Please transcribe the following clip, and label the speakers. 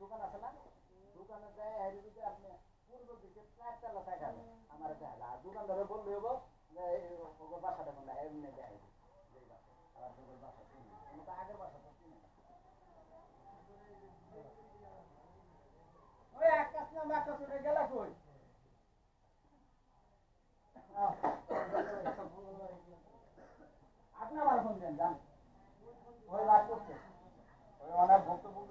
Speaker 1: দোকান আছে না, দোকানে যায় আপনি পূর্ব দিকে প্রায় তালা থাকেন আমার দোকানদারে বললে হব যে বাসাটা কোনটা এমনি দেয় আমার বাসা আগের বাসা আপনার ফোন দেন জান ভয় লাগ করছে। ওই অনেক ভক্ত ভক্ত